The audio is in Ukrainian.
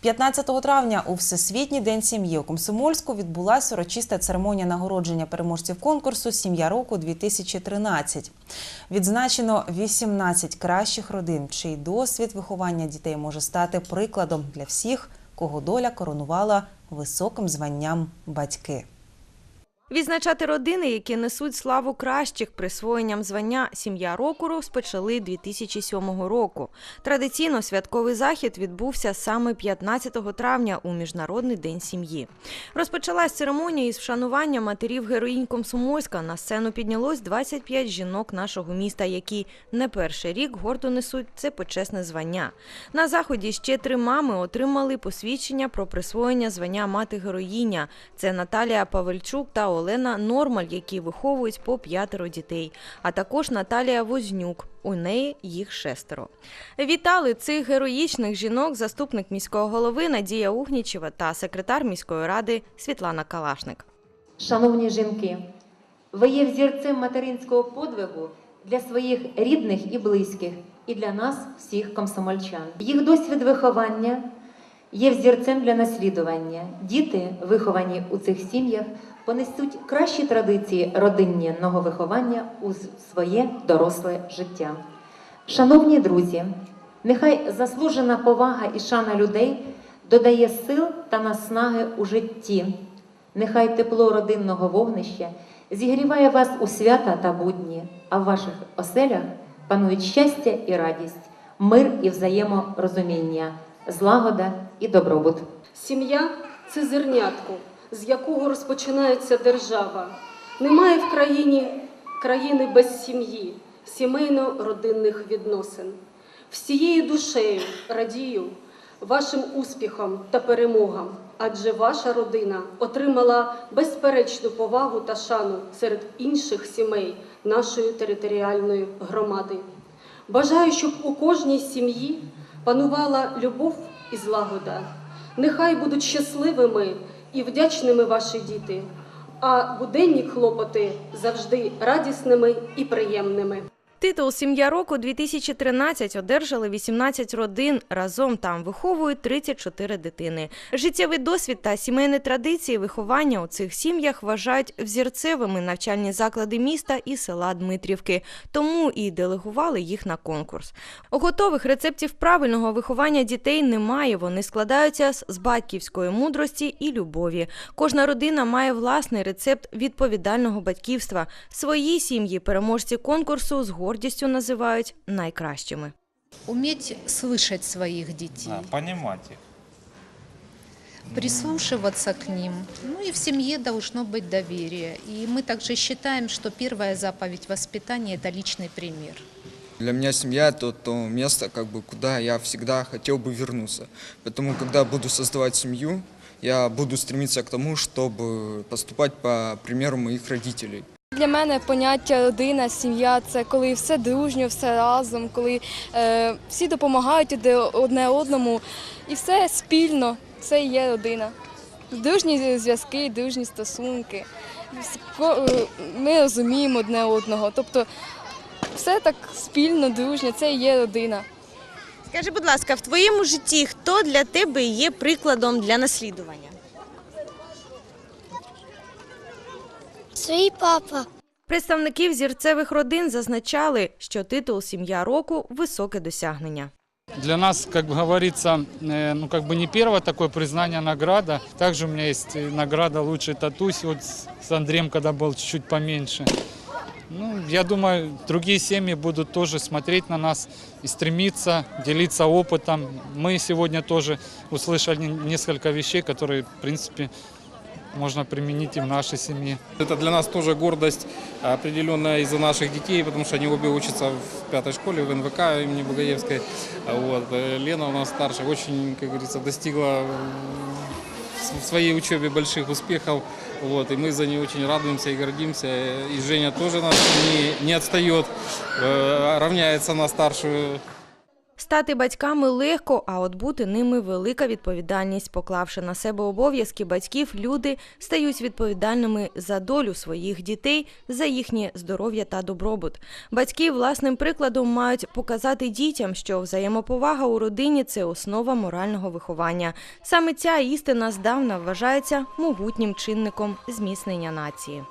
15 травня у Всесвітній день сім'ї у Комсомольську відбулася урочиста церемонія нагородження переможців конкурсу Сім'я року 2013. Відзначено 18 кращих родин, чий досвід виховання дітей може стати прикладом для всіх, кого доля коронувала високим званням батьки. Відзначати родини, які несуть славу кращих присвоєнням звання Сім'я року розпочали 2007 року. Традиційно святковий захід відбувся саме 15 травня у Міжнародний день сім'ї. Розпочалась церемонія із вшанування матерів героїнь Комсомольська. На сцену піднялось 25 жінок нашого міста, які не перший рік гордо несуть це почесне звання. На заході ще три мами отримали посвідчення про присвоєння звання мати героїня. Це Наталія Павельчук та Олена Нормаль, які виховують по п'ятеро дітей, а також Наталія Вознюк. У неї їх шестеро. Вітали цих героїчних жінок заступник міського голови Надія Угнічева та секретар міської ради Світлана Калашник. Шановні жінки, ви є взірцем материнського подвигу для своїх рідних і близьких, і для нас, всіх комсомольчан. Їх досвід виховання є взірцем для наслідування. Діти, виховані у цих сім'ях, понесуть кращі традиції родинного виховання у своє доросле життя. Шановні друзі, нехай заслужена повага і шана людей додає сил та наснаги у житті. Нехай тепло родинного вогнища зігріває вас у свята та будні, а в ваших оселях панують щастя і радість, мир і взаєморозуміння, злагода і добробут. Сім'я це зернятко, з якого розпочинається держава. Немає в країні країни без сім'ї, сімейно-родинних відносин. Всією душею радію вашим успіхам та перемогам, адже ваша родина отримала безперечну повагу та шану серед інших сімей нашої територіальної громади. Бажаю, щоб у кожній сім'ї панувала любов і злагода. Нехай будуть щасливими і вдячними ваші діти, а буденні хлопоти завжди радісними і приємними. Титул Сім'я року 2013 одержали 18 родин. Разом там виховують 34 дитини. Життєвий досвід та сімейні традиції виховання у цих сім'ях вважають взірцевими навчальні заклади міста і села Дмитрівки, тому і делегували їх на конкурс. Готових рецептів правильного виховання дітей немає. Вони складаються з батьківської мудрості і любові. Кожна родина має власний рецепт відповідального батьківства. Свої сім'ї переможці конкурсу з гордістю називають найкращими. Уметь слышать своих детей, А, понимать их. прислушиваться к ним. Ну и в семье должно быть доверие. И мы также считаем, что первая заповедь воспитания – это личный пример. Для меня семья это то место, как бы, куда я всегда хотел бы вернуться. Поэтому, когда буду создавать семью, я буду стремиться к тому, чтобы поступать по примеру моих родителей. Для мене поняття родина, сім'я це коли все дружньо, все разом, коли е, всі допомагають одне одному і все спільно, це і є родина. Дружні зв'язки, дружні стосунки. Е, Ми розуміємо одне одного. Тобто все так спільно, дружньо, це і є родина. Скажи, будь ласка, в твоєму житті хто для тебе є прикладом для наслідування? Свій папа. Представники взірцевих родин зазначали, що титул Сім'я року високе досягнення. Для нас, как бы говорится, э, ну как бы не первое такое признание, награда. Также у меня есть э, награда «Лучший татусь» вот с с Андреем, когда был чуть-чуть поменьше. Ну, я думаю, другие семьи будут тоже смотреть на нас и стремиться делиться опытом. Мы сегодня тоже услышали несколько вещей, которые, в принципе, можно применить и в нашей семье. Это для нас тоже гордость определенная из-за наших детей, потому что они обе учатся в пятой школе, в НВК имени Бугаевской. А Вот. э, Лена у нас старшая, очень, как говорится, достигла в своей учебе больших успехов. Вот. И мы за нее очень радуемся и гордимся. И Женя тоже нас не, не отстает, э, равняется на старшую Стати батьками легко, а от бути ними велика відповідальність. Поклавши на себе обов'язки батьків, люди стають відповідальними за долю своїх дітей, за їхнє здоров'я та добробут. Батьки власним прикладом мають показати дітям, що взаємоповага у родині це основа морального виховання. Саме ця істина здавна вважається могутнім чинником зміцнення нації.